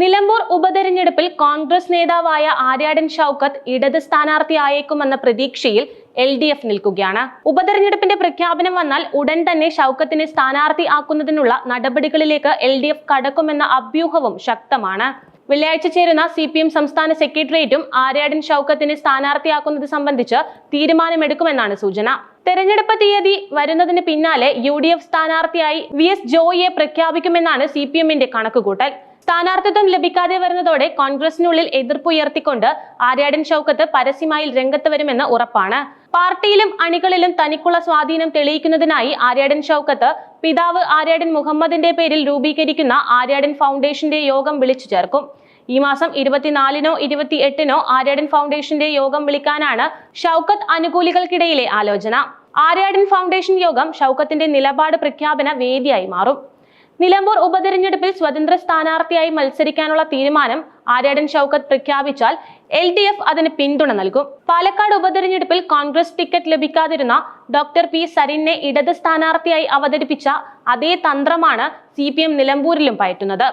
നിലമ്പൂർ ഉപതെരഞ്ഞെടുപ്പിൽ കോൺഗ്രസ് നേതാവായ ആര്യാടൻ ഷൗക്കത്ത് ഇടത് സ്ഥാനാർത്ഥിയായേക്കുമെന്ന പ്രതീക്ഷയിൽ എൽ ഡി എഫ് നിൽക്കുകയാണ്. ഉപതെരഞ്ഞെടുപ്പിന്റെ പ്രഖ്യാപനം വന്നാൽ ഉടൻ തന്നെ ഷൗക്കത്തിനെ സ്ഥാനാർത്ഥി ആക്കുന്നതിനുള്ള നടപടികളിലേക്ക് എൽ ഡി എഫ് കടക്കുമെന്ന അഭ്യൂഹവും ശക്തമാണ്. വെള്ളിയാഴ്ച ചേരുന്ന സി പി എം സംസ്ഥാന സെക്രട്ടേറിയറ്റും ആര്യാടൻ ഷൗക്കത്തിനെ സ്ഥാനാർത്ഥിയാക്കുന്നത് സംബന്ധിച്ച് തീരുമാനമെടുക്കുമെന്നാണ് സൂചന. തെരഞ്ഞെടുപ്പ് തീയതി വരുന്നതിന് പിന്നാലെ യു ഡി എഫ് സ്ഥാനാർത്ഥിയായി വി എസ് ജോയിയെ പ്രഖ്യാപിക്കുമെന്നാണ് സി പി എമ്മിന്റെ കണക്കുകൂട്ടൽ. സ്ഥാനാർത്ഥിത്വം ലഭിക്കാതെ വരുന്നതോടെ കോൺഗ്രസിനുള്ളിൽ എതിർപ്പുയർത്തിക്കൊണ്ട് ആര്യാടൻ ഷൗക്കത്ത് പരസ്യമായി രംഗത്ത് വരുമെന്ന് ഉറപ്പാണ്. പാർട്ടിയിലും അണികളിലും തനിക്കുള്ള സ്വാധീനം തെളിയിക്കുന്നതിനായി ആര്യാടൻ ഷൗക്കത്ത് പിതാവ് ആര്യാടൻ മുഹമ്മദിന്റെ പേരിൽ രൂപീകരിക്കുന്ന ആര്യാടൻ ഫൗണ്ടേഷന്റെ യോഗം വിളിച്ചു ചേർക്കും. ഈ മാസം ഇരുപത്തിനാലിനോ ഇരുപത്തി എട്ടിനോ ആര്യാടൻ ഫൗണ്ടേഷന്റെ യോഗം വിളിക്കാനാണ് ഷൗക്കത്ത് അനുകൂലികൾക്കിടയിലെ ആലോചന. ആര്യാടൻ ഫൗണ്ടേഷൻ യോഗം ഷൗക്കത്തിന്റെ നിലപാട് പ്രഖ്യാപന വേദിയായി മാറും. നിലമ്പൂർ ഉപതെരഞ്ഞെടുപ്പിൽ സ്വതന്ത്ര സ്ഥാനാർത്ഥിയായി മത്സരിക്കാനുള്ള തീരുമാനം ആര്യാടൻ ഷൗക്കത്ത് പ്രഖ്യാപിച്ചാൽ എൽ ഡി എഫ് അതിന് പിന്തുണ നൽകും. പാലക്കാട് ഉപതെരഞ്ഞെടുപ്പിൽ കോൺഗ്രസ് ടിക്കറ്റ് ലഭിക്കാതിരുന്ന ഡോക്ടർ പി സരിനെ ഇടത് സ്ഥാനാർത്ഥിയായി അവതരിപ്പിച്ച അതേ തന്ത്രമാണ് സി നിലമ്പൂരിലും പയറ്റുന്നത്.